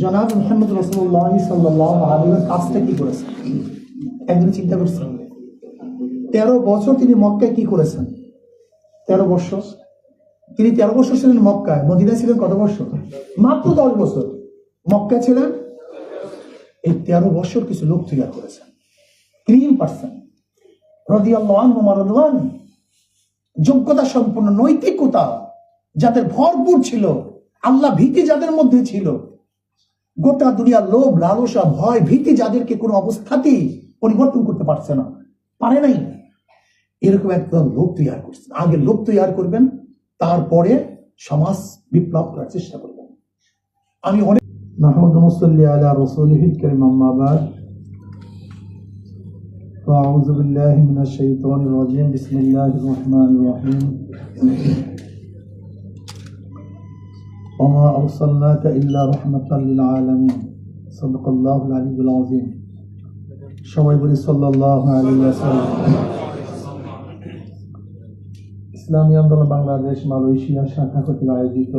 জনাব মোহাম্মদ রসুল্লাহ সাল্লাহ কাজটা কি করেছেন? একজন চিন্তা করছেন। তেরো বছর তিনি মক্কায় কি করেছেন? তেরো বছর। তিনি তেরো বছর ছিলেন মক্কায়। মদিনায় ছিলেন কত বছর? মাত্র দশ বছর। মক্কায় ছিলেন? এই তেরো বছর কিছু লোক তৈরি করেছেন। ক্রিম পার্সন রদিয়াল্লাহ মারদান যোগ্যতা সম্পন্ন নৈতিকতা যাদের ভরপুর ছিল, আল্লাহ ভীতি যাদের মধ্যে ছিল গোটা দুনিয়ার লোভ লালসা ভয় ভীতি যাদেরকে কোনো অবস্থাতেই পরিবর্তন করতে পারছে না পারে নাই এরকম একদম লোক তৈরি করছেন আগে লোক তৈরি করবেন তারপরে সমাজ বিপ্লব করার চেষ্টা করবেন আমি অনেক মাহমুদ মুসল্লি আলা রসুলহিল করিম আম্মাবাদ فأعوذ بالله من الشيطان الرجيم بسم الله الرحمن الرحيم وما أرسلناك إلا رحمة للعالمين صدق الله العلي العظيم সবাই বলি সাল্লাহ আলী ইসলামী আন্দোলন বাংলাদেশ মালয়েশিয়া শাখা কর্তৃক আয়োজিত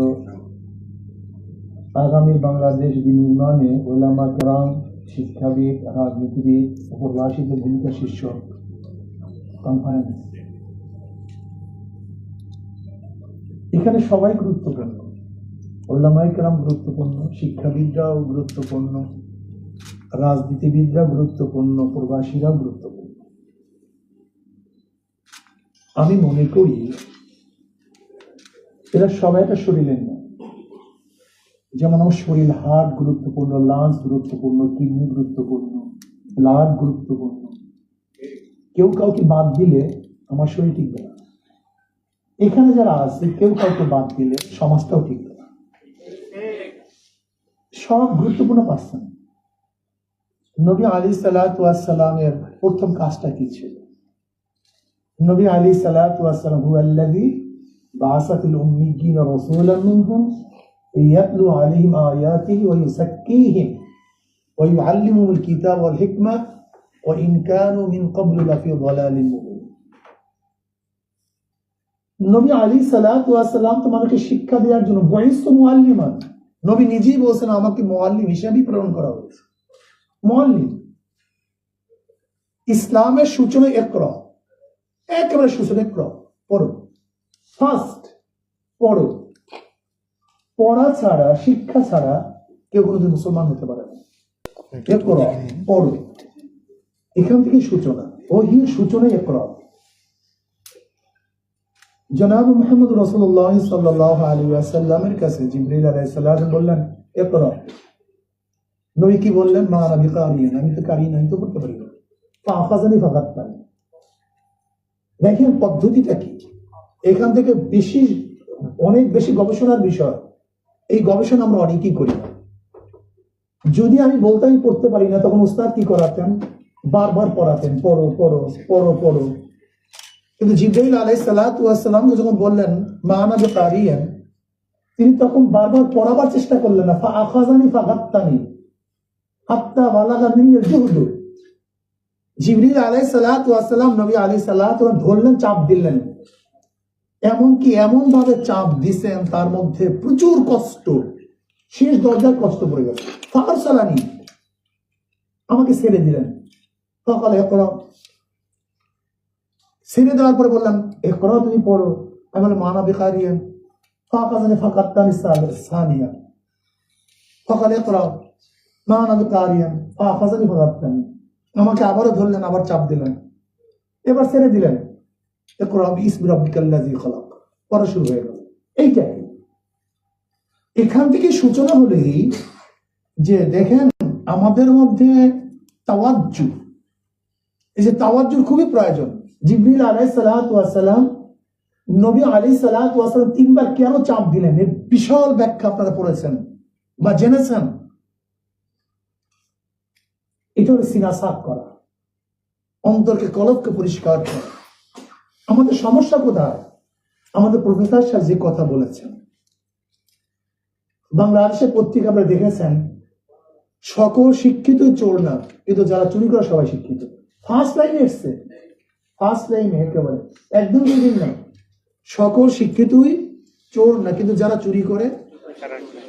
আগামী বাংলাদেশ বিনির্মাণে ওলামা কেরাম শিক্ষাবিদ রাজনীতিবিদ ও প্রবাসীদের ভূমিকা শীর্ষক কনফারেন্স এখানে সবাই গুরুত্বপূর্ণ ওলামাই কেরাম গুরুত্বপূর্ণ, শিক্ষাবিদরাও গুরুত্বপূর্ণ, রাজনীতিবিদরা গুরুত্বপূর্ণ, প্রবাসীরাও গুরুত্বপূর্ণ। আমি মনে করি এরা সবাই একটা শরীরের না যেমন আমার শরীর হার্ট গুরুত্বপূর্ণ লাঞ্চ গুরুত্বপূর্ণ, কিডনি গুরুত্বপূর্ণ, ব্লাড গুরুত্বপূর্ণ। কেউ কাউকে বাদ দিলে আমার শরীর টিকবে না। এখানে যারা আছে, কেউ কাউকে বাদ দিলে সমাজটাও টিকবে না। সব গুরুত্বপূর্ণ পার্সন নবী আলী সালাতামের প্রথম কাজটা কি ছিল? নবী আলী সালাতাম হুয়াল্লাযী বাআসা ফিল উম্মিয়্যিনা রাসূলান মিনহুম ইয়াতলু আলাইহিম আয়াতিহি ওয়া ইউযাক্কিহিম ওয়া ইউআল্লিমুহুমুল কিতাব ওয়াল হিকমা ওয়া ইন কানু মিন ক্বাবলু লাফি যালালিন মুবিন নবী আলী সালাতাম তোমাদেরকে শিক্ষা দেওয়ার জন্য বয়স্ক মুআল্লিমান নবী নিজেই বলছেন আমাকে মুআল্লিম হিসেবেই প্রেরণ করা হয়েছে। মুআল্লিম ইসলামের সূচনা একর একেবারে সূচনা একর পড়ো। ফার্স্ট পড়ো। পড়া ছাড়া শিক্ষা ছাড়া কেউ কোনোদিন মুসলমান হতে পারে না। একর পড়ো। এখান থেকে সূচনা। ওহির সূচনা একর জনাব মোহাম্মদ রসুল্লাহ সাল্লাহ আলী আসাল্লামের কাছে জিবরিল আলাইসাল্লাম বললেন একর নবী কি বললেন, মা নবী কারিয়েন আমি তো কারি নাই তো করতে পারি না। আফাজানি ফাঁকাত পাই দেখেন পদ্ধতিটা কি? এখান থেকে বেশি, অনেক বেশি গবেষণার বিষয়। এই গবেষণা আমরা অনেকেই করি না। যদি আমি বলতে আমি পড়তে পারি না, তখন উস্তাদ কি করাতেন? বারবার পড়াতেন, পড়ো পড়ো পড়ো পড়ো। কিন্তু জিব্রাইল আলাই সালাতাম যখন বললেন, মা নবী কারিয়েন তিনি তখন বারবার পড়াবার চেষ্টা করলেন না ফা আখাজানি ফাগাত্তানি হাত্তা জুহদু জিবরিল আলাই সালাতাম নবী আলাই সালাত ধরলেন, চাপ দিলেন। এমনকি এমন ভাবে চাপ দিছেন, তার মধ্যে প্রচুর কষ্ট, শেষ দরজার কষ্ট পড়ে গেল ফাকার সালানি আমাকে ছেড়ে দিলেন। সকালে ছেড়ে দেওয়ার পরে বললাম একরা তুমি পড়ো। আমি বললাম মানা বেকারিয়া ফাঁকা জানি ফাঁকাত্তানি সানিয়া সকালে একরা মা নবী কারিয়ান ফাঁকাজানি ফাঁকাত্তানি আমাকে আবারও ধরলেন, আবার চাপ দিলেন। এবার ছেড়ে দিলেন পড়া শুরু হয়ে গেল। এইটাই এখান থেকে সূচনা হলেই যে দেখেন, আমাদের মধ্যে তাওয়াজ্জু। এই যে তাওয়াজ্জুর খুবই প্রয়োজন। জিবরিল আলাই সালাম, নবী আলী সালাম তিনবার কেন চাপ দিলেন? এর বিশাল ব্যাখ্যা আপনারা পড়েছেন বা জেনেছেন? এটা হলো সিনাসাফ করা, অন্তরকে কলবকে পরিষ্কার করা। আমাদের সমস্যা কোথায়? আমাদের প্রফেসর সাহেব যে কথা বলেছেন বাংলাদেশের পত্রিকা আপনারা দেখেছেন, সকল শিক্ষিত চোর না, কিন্তু যারা চুরি করে সবাই শিক্ষিত। ফার্স্ট লাইনে এসছে। ফার্স্ট লাইনে একেবারে একদম দুদিন না। সকল শিক্ষিতই চোর না, কিন্তু যারা চুরি করে,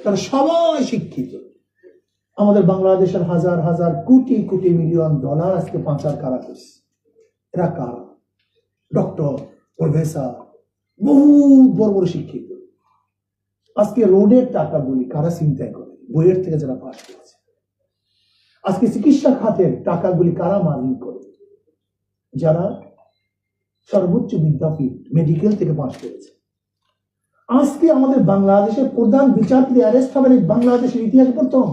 তারা সবাই শিক্ষিত। আমাদের বাংলাদেশের হাজার হাজার কোটি কোটি মিলিয়ন ডলার আজকে পাচার কারা করছে? এরা কারা? ডক্টর, প্রফেসর, বহু বড় বড় শিক্ষিত। আজকে রোডের টাকাগুলি কারা চিন্তায় করে? বইয়ের থেকে যারা পাশ করেছে। আজকে চিকিৎসা খাতের টাকাগুলি কারা মার্জিন করে? যারা সর্বোচ্চ বিদ্যাপীঠ মেডিকেল থেকে পাশ করেছে। আজকে আমাদের বাংলাদেশের প্রধান বিচারপতি অ্যারেস্ট হবেন এই বাংলাদেশের ইতিহাস প্রথম।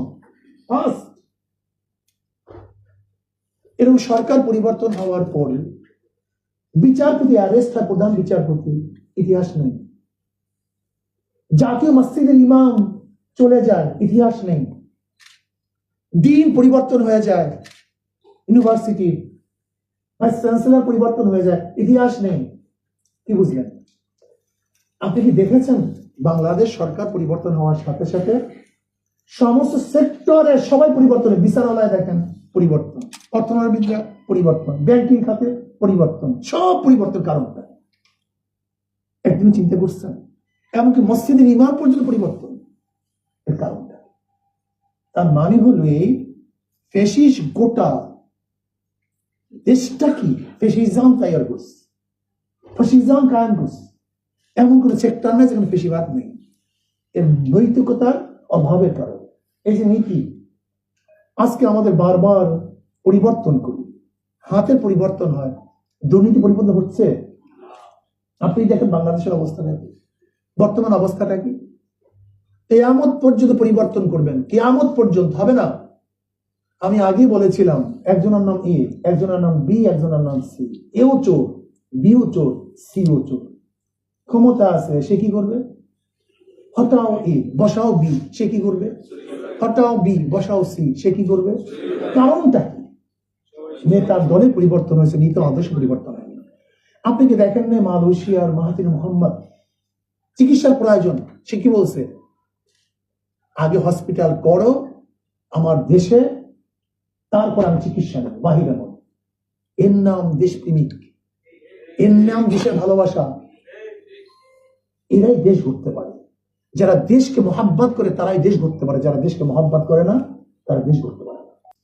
এরকম সরকার পরিবর্তন হওয়ার পর বিচারপতি অ্যারেস্ট হয়, প্রধান বিচারপতি, ইতিহাস নেই। জাতীয় মসজিদের ইমাম চলে যায়, ইতিহাস নেই। দিন পরিবর্তন হয়ে যায় ইউনিভার্সিটি ভাইস চ্যান্সেলর পরিবর্তন হয়ে যায়। ইতিহাস নেই। কি বুঝলেন? আপনি কি দেখেছেন বাংলাদেশ সরকার পরিবর্তন হওয়ার সাথে সাথে সমস্ত সেক্টরে সবাই পরিবর্তন। বিচারালয় দেখেন, পরিবর্তন। অর্থনৈতিক পরিবর্তন। ব্যাংকিং খাতে পরিবর্তন। সব পরিবর্তন কারণটা একদিন চিন্তা করছেন, এমনকি মসজিদের ইমাম পর্যন্ত পরিবর্তন। এর কারণটা। তার মানে হলো এই ফেসিস গোটা দেশটা কি ফেসিজাম তৈরি করছে ফেসিজাম কায়েম করছে এমন কোনো সেক্টর নেই যেখানে পেশিবাদ নেই এর নৈতিকতার অভাবের কারণ এই যে নীতি আজকে আমাদের বারবার পরিবর্তন করি হাতের পরিবর্তন হয়। দুর্নীতি পরিবর্তন হচ্ছে। আপনি দেখেন বাংলাদেশের অবস্থা দেখেন। বর্তমান অবস্থাটা কি? কেয়ামত পর্যন্ত পরিবর্তন করবেন। কেয়ামত পর্যন্ত হবে না। আমি আগেই বলেছিলাম, একজনের নাম এ, একজনের নাম বি, একজনের নাম সি। এও চোর বিও চোর সিও চোর। ক্ষমতা আছে, সে কি করবে? হটাও এ, বসাও বি, সে কি করবে? হটাও বি, বসাও সি, সে কি করবে? কারণটা কি? নেতার দলে পরিবর্তন হয়েছে, নীতি আদর্শ পরিবর্তন হয়নি আপনি কি দেখেন না মালয়েশিয়ার মাহাতির মোহাম্মদ? চিকিৎসার প্রয়োজন, সে কি বলছে? আগে হসপিটাল করো, আমার দেশে তারপর আমি চিকিৎসা নেব, বাহিরে নেব এর নাম দেশপ্রেমিক। এর নাম দেশের ভালোবাসা। এরাই দেশ ঘুরতে পারে। যারা দেশকে মহাব্বত করে, তারাই দেশ ঘুরতে পারে। যারা দেশকে মহাব্বত করে না, তারা দেশ ঘুরতে পারে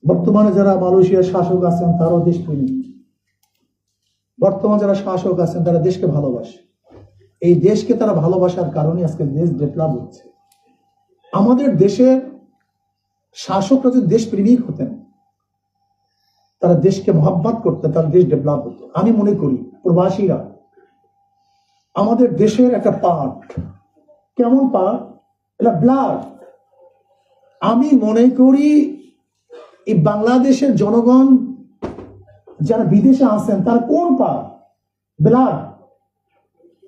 বর্তমানে যারা মালয়েশিয়ার শাসক আছেন, তারাও দেশপ্রেমিক। বর্তমানে যারা শাসক আছেন, তারা দেশকে ভালোবাসে। এই দেশকে তারা ভালোবাসার কারণে আজকে দেশ ডেভেলপ হচ্ছে। আমাদের দেশের শাসকরা যদি দেশপ্রেমিক হতেন তারা দেশকে মহাব্বত করতেন তারা দেশ ডেভেলপ হতো। আমি মনে করি, প্রবাসীরা, আমাদের দেশের একটা পার্ট কেমন পার্ট এটা ব্লাড আমি মনে করি, এই বাংলাদেশের জনগণ যারা বিদেশে আসেন তারা কোন পার্ট ব্লাড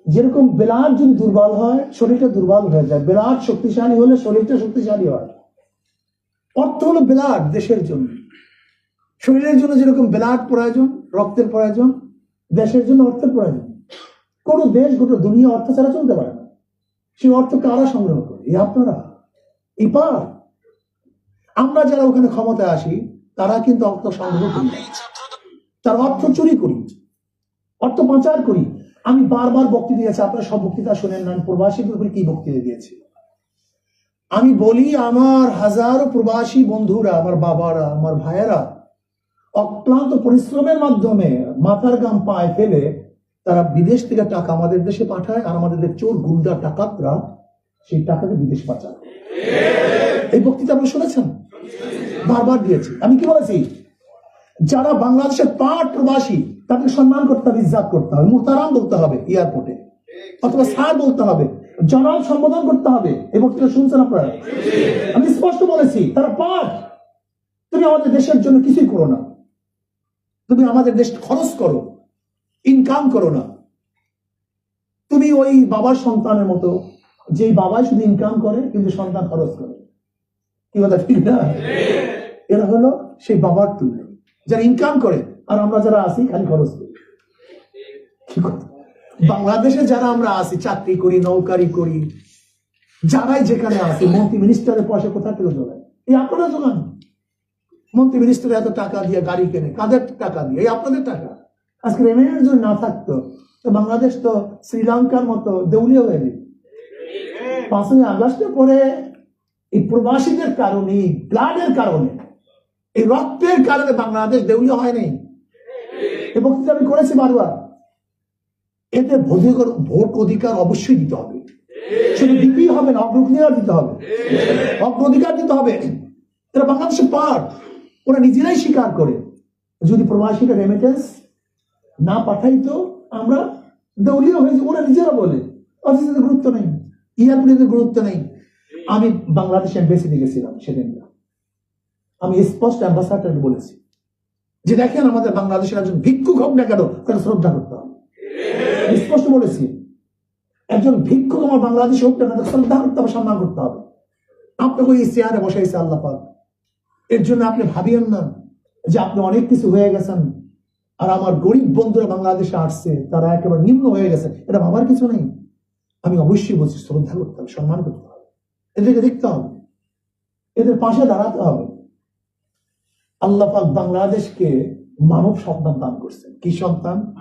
যেরকম ব্লাড যদি দুর্বল হয়, শরীরটা দুর্বল হয়ে যায়। ব্লাড শক্তিশালী হলে শরীরটা শক্তিশালী হয়। অর্থ হলো ব্লাড দেশের জন্য। শরীরের জন্য যেরকম ব্লাড প্রয়োজন রক্তের প্রয়োজন দেশের জন্য অর্থের প্রয়োজন কোন দেশ, গোটা দুনিয়া অর্থ ছাড়া চলতে পারে না। সেই অর্থ কারা সংগ্রহ করে? এই আপনারা? এই পার আমরা যারা ওখানে ক্ষমতায় আসি, তারা কিন্তু অর্থ সংগ্রহ করি। তার অর্থ চুরি করি। অর্থ পাচার করি। আমি বারবার বক্তৃতা দিয়েছি, আপনারা সব বক্তৃতা শোনেন না প্রবাসীদের উপরে কি বক্তৃতা দিয়েছি? আমি বলি, আমার হাজারো প্রবাসী বন্ধুরা, আমার বাবারা, আমার ভাইয়েরা অক্লান্ত পরিশ্রমের মাধ্যমে মাথার গাম পায়ে ফেলে তারা বিদেশ থেকে টাকা আমাদের দেশে পাঠায় আর আমাদের চোর গুন্ডা টাকাতরা সেই টাকাকে বিদেশ পাচায় এই বক্তৃতা আপনি শুনেছেন? বারবার দিয়েছি। আমি কি বলেছি? যারা বাংলাদেশের পাট প্রবাসী তাকে সম্মান করতে হবে, ইজ্জাত করতে হবে, মুহতারাম বলতে হবে এয়ারপোর্টে, অথবা স্যার বলতে হবে জনাব সম্বোধন করতে হবে। এই বক্তৃতা শুনছেন আপনারা? আমি স্পষ্ট বলেছি, তারা পাট। তুমি আমাদের দেশের জন্য কিছুই করো না। তুমি আমাদের দেশ খরচ করো ইনকাম করো না। তুমি ওই বাবার সন্তানের মতো যে বাবাই শুধু ইনকাম করে, কিন্তু সন্তান খরচ করে। কি কথা ঠিক না? এরা হলো সেই বাবার তুল্য। যারা ইনকাম করে, আর আমরা যারা আছি, খালি খরচ করি। কি কথা? বাংলাদেশে যারা আমরা আছি, চাকরি করি, নৌকারি করি, যারাই যেখানে আছি, মন্ত্রী মিনিস্টারের পয়সা কোথা থেকে জোগায়? এই আপনারা জোগান। মন্ত্রী মিনিস্টার এত টাকা দিয়ে গাড়ি কেনে, কাদের টাকা দিয়ে? এই আপনাদের টাকা। আজকে রেমেনের জন্য না থাকতো, তো বাংলাদেশ তো শ্রীলঙ্কার মতো দেউলিয়া হয়ে যেত পাঁচই আগস্টের পরে এই প্রবাসীদের কারণে, ব্লাডের কারণে, এই রক্তের কারণে বাংলাদেশ দেউলিয়া হয় নাই। এই বক্তৃতা আমি করেছি বারবার। এতে ভোট অধিকার- ভোট অধিকার অবশ্যই দিতে হবে। শুধু দিতেই হবে না অগ্রাধিকার দিতে হবে। অগ্রাধিকার দিতে হবে। এরা বাংলাদেশের পার্ট। ওরা নিজেরাই স্বীকার করে। যদি প্রবাসীরা রেমিটেন্স না পাঠাইতো, আমরা দলীয় হয়েছে, ওরা নিজেরা বলে। অফিসের গুরুত্ব নেই। এয়ারপোর্টের গুরুত্ব নেই। আমি বাংলাদেশ এম্বাসিতে গেছিলাম সেদিন। আমি স্পষ্ট অ্যাম্বাসাডারকে বলেছি যে দেখেন আমাদের বাংলাদেশের একজন ভিক্ষুক হোক না কেন, তাকে শ্রদ্ধা করতে হবে। স্পষ্ট বলেছি, একজন ভিক্ষুক আমার বাংলাদেশ হোক না তাকে শ্রদ্ধা করতে হবে, সম্মান করতে হবে। আপনাকে ওই চেয়ারে বসাইছে আল্লাহ পাক। এর জন্য আপনি ভাবিয়েন না যে আপনি অনেক কিছু হয়ে গেছেন। আর আমার গরিব বন্ধুরা বাংলাদেশে আসছে, তারা একেবারে নিম্ন হয়ে গেছে। এটা ভাবার কিছু নেই। আমি অবশ্যই বলছি, শ্রদ্ধা করতে হবে, সম্মান করতে হবে। এদেরকে দেখতে হবে। এদের পাশে দাঁড়াতে হবে। আল্লাহ পাক বাংলাদেশকে মানব সন্তান দান করছেন। কি সন্তান?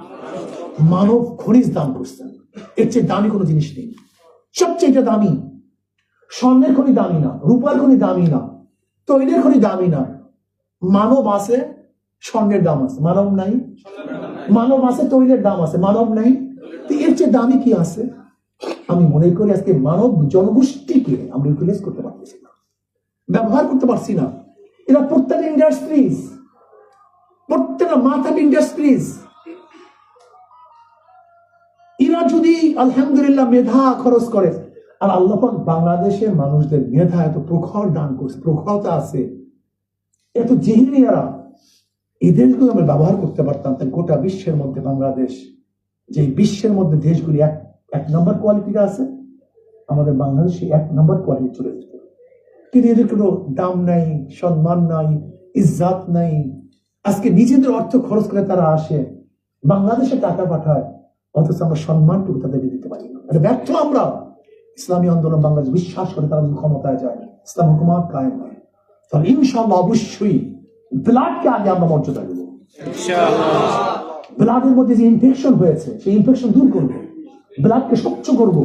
মানব খনিজ দান করছেন। এর চেয়ে দামি কোনো জিনিস নেই। সবচেয়ে দামি, স্বর্ণের খনি দামি না, রূপার খনি দামি না। তৈলের খনি দামি না মানব আছে স্বর্ণের দাম আছে। মানব নাই। মানব আছে, তৈলের দাম আছে। মানব নাই। এর চেয়ে দামি কি আছে? আমি মনে করি আজকে মানব জনগোষ্ঠীকে আমরা ইউটিলাইজ করতে পারতেছি না। ব্যবহার করতে পারছি না। এরা প্রত্যেকটা ইন্ডাস্ট্রিজ প্রত্যেকটা মাথাপ ইন্ডাস্ট্রিজ এরা যদি আলহামদুলিল্লাহ মেধা খরচ করে আর আল্লাপাক বাংলাদেশের মানুষদের মেধা এত প্রখর দান করছে, প্রখরতা আছে। এত জেহিনি এরা। এদের যদি আমরা ব্যবহার করতে পারতাম তাহলে গোটা বিশ্বের মধ্যে বাংলাদেশ। যে বিশ্বের মধ্যে দেশগুলি এক এক নম্বর কোয়ালিটিতে আছে, আমাদের বাংলাদেশে এক নম্বর কোয়ালিটি চলে যেত কিন্তু এদের কোনো দাম নাই, সম্মান নাই, ইজ্জাত নাই। আজকে নিজেদের অর্থ খরচ করে তারা আসে, বাংলাদেশে টাকা পাঠায়, অথচ আমরা সম্মানটুকু তাদেরকে দিতে পারি না। ব্যর্থ আমরা। ইসলামী আন্দোলন বাংলাদেশ বিশ্বাস করে তারা যদি ক্ষমতায় যায়। ইসলাম হুকুমাত কায়েম হয়। তাহলে ইনশাল্লাহ অবশ্যই ব্লাডকে আগে আমরা মর্যাদা দেবো। ব্লাডের মধ্যে যে ইনফেকশন হয়েছে, সেই ইনফেকশন দূর করব। ব্লাডকে স্বচ্ছ করব,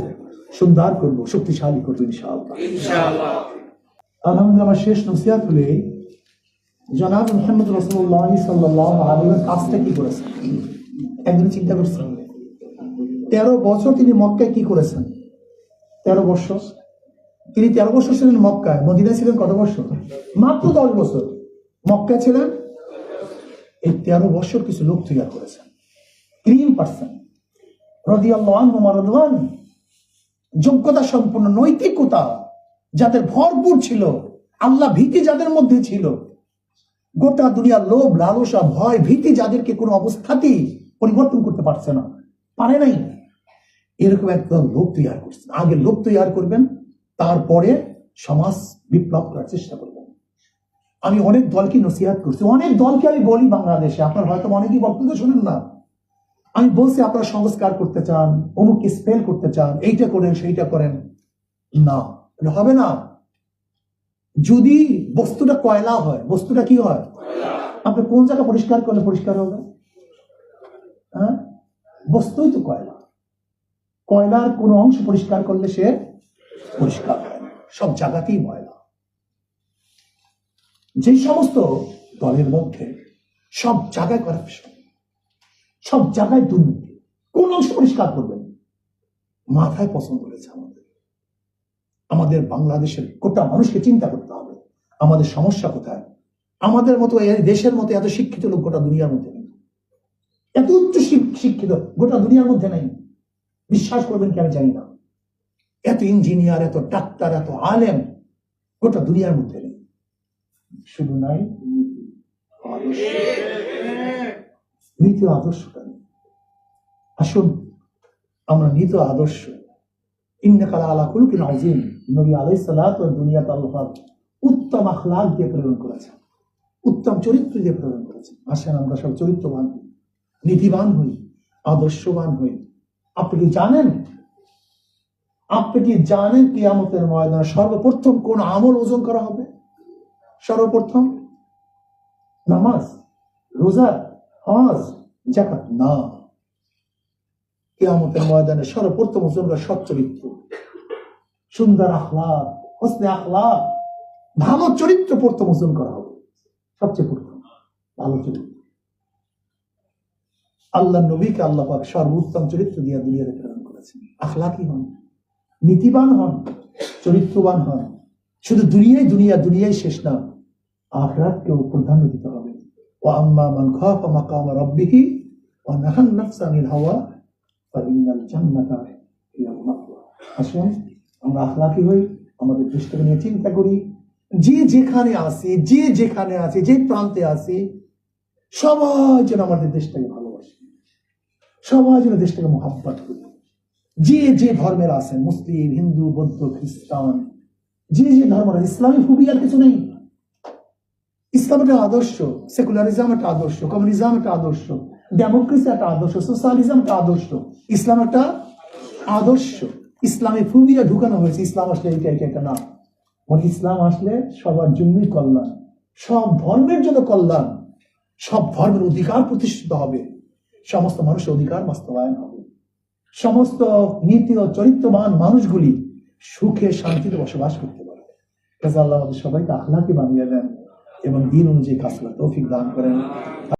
সুন্দর করব, শক্তিশালী করব ইনশাআল্লাহ। আলহামদুলিল্লাহ, আমার শেষ নসিহাত হলে জনাব মোহাম্মদ রসুল্লাহ সাল্লাহ আলমের কাজটা কি করেছেন? একদিন চিন্তা করছেন। তেরো বছর তিনি মক্কায় কি করেছেন? তেরো বছর তিনি তেরো বছর ছিলেন মক্কায়। মদিনায় ছিলেন কত বছর মাত্র দশ বছর মক্কায় ছিলেন এই তেরো বছর কিছু লোক তৈরি করেছেন। ক্রিম পার্সন যোগ্যতা সম্পন্ন নৈতিকতা যাদের ভরপুর ছিল, আল্লাহ ভীতি যাদের মধ্যে ছিল, গোটা দুনিয়ার লোভ, লালসা, ভয়, ভীতি যাদেরকে কোনো অবস্থাতেই পরিবর্তন করতে পারছে না। পারে নাই। এরকম একদম লোক তৈরি করছেন আগে লোক তৈরি করবেন, তারপরে সমাজ বিপ্লব করার চেষ্টা করবেন। আমি অনেক দলকে নসিহাত করছি। অনেক দলকে আমি বলি বাংলাদেশে। আপনার হয়তো অনেকেই বক্তব্য শোনেন না। আমি বলছি, আপনারা সংস্কার করতে চান অমুক স্পেল করতে চান, এইটা করেন, সেইটা করেন। না, হবে না। যদি বস্তুটা কয়লা হয়, বস্তুটা কি হয়? আপনি কোন জায়গা পরিষ্কার করলে পরিষ্কার হবে? হ্যাঁ? বস্তুই তো কয়লা। কয়লার কোনো অংশ পরিষ্কার করলে সে পরিষ্কার হয় না। সব জায়গাতেই ময়লা। যে সমস্ত দলের মধ্যে সব জায়গায় করাপশন সব জায়গায় দুর্নীতি, কোন অংশ পরিষ্কার করবেন মাথায় পছন্দ করেছে আমাদের। আমাদের বাংলাদেশের গোটা মানুষকে চিন্তা করতে হবে, আমাদের সমস্যা কোথায়? আমাদের মতো এই দেশের মতো এত শিক্ষিত লোক গোটা দুনিয়ার মধ্যে নেই। এত উচ্চ শিক- শিক্ষিত গোটা দুনিয়ার মধ্যে নেই। বিশ্বাস করবেন কি আমি জানি না। এত ইঞ্জিনিয়ার এত ডাক্তার এত আলেম গোটা দুনিয়ার মধ্যে নেই। শুধু নাই নীতি, আদর্শটা নেই। আসুন আমরা নীত আদর্শ। ইন্নাকাল আলা কুলুকিন আজিম নবী আলাই সালাত ও দুনিয়াতে আল্লাহ উত্তম আখলাক দিয়ে প্রেরণ করেছেন। উত্তম চরিত্র দিয়ে প্রেরণ করেছেন। আসেন আমরা সব চরিত্রবান হই নীতিবান হই আদর্শবান হই। আপনি কি জানেন? আপনি কি জানেন কিয়ামতের ময়দানে সর্বপ্রথম কোন আমল ওজন করা হবে? সর্বপ্রথম নামাজ, রোজা, হজ জাকাত না। কিয়ামতের ময়দানে সর্বপ্রথম ওজন করা সচ্চরিত্র সুন্দর আখলাক, হোসনে আখলাক, ভালো চরিত্র প্রথম ওজন করা হবে। সবচেয়ে প্রথম, ভালো চরিত্র। আল্লাহ নবীকে আল্লাহ পাক সর্বোত্তম চরিত্র দিয়ে দুনিয়াতে প্রেরণ করেছেন। আখলাকি হন, নীতিবান হন, চরিত্রবান হন। শুধু দুনিয়ায় দুনিয়া দুনিয়ায় শেষ না আখরাতকেও প্রাধান্য দিতে হবে। ও আম্মা মান খাফা মাকামা রাব্বিহি ওয়া নাহান নাফসা হাওয়া হিয়াল মাওয়া আসুন, আমরা আখলাকি হই, আমাদের দেশটাকে নিয়ে চিন্তা করি। যে যেখানে আসি যে যেখানে আছে, যে প্রান্তে আছি, সবাই যেন আমাদের দেশটাকে ভালোবাসে সবাই যেন দেশটাকে মহাব্বত করি। যে যে ধর্মের আছেন, মুসলিম, হিন্দু, বৌদ্ধ, খ্রিস্টান, যে যে ধর্ম ইসলামী খুবই আর কিছু নেই। ইসলাম একটা আদর্শ সেকুলারিজম একটা আদর্শ কমিউনিজম একটা আদর্শ ডেমোক্রেসি একটা আদর্শ সোশ্যালিজম একটা আদর্শ। ইসলাম একটা আদর্শ। ইসলামে ফুবিয়া ঢুকানো হয়েছে, ইসলাম আসলে এইটা এটা এটা না। বলে ইসলাম আসলে সবার জন্যই কল্যাণ। সব ধর্মের জন্য কল্যাণ। সব ধর্মের অধিকার প্রতিষ্ঠিত হবে। সমস্ত মানুষের অধিকার বাস্তবায়ন হবে। সমস্ত নীতি ও চরিত্রবান মানুষগুলি সুখে শান্তিতে বসবাস করতে পারবে। কাজে আল্লাহ সবাইকে আখলাকে বানিয়ে দেন এবং দিন অনুযায়ী কাজ তৌফিক দান করেন।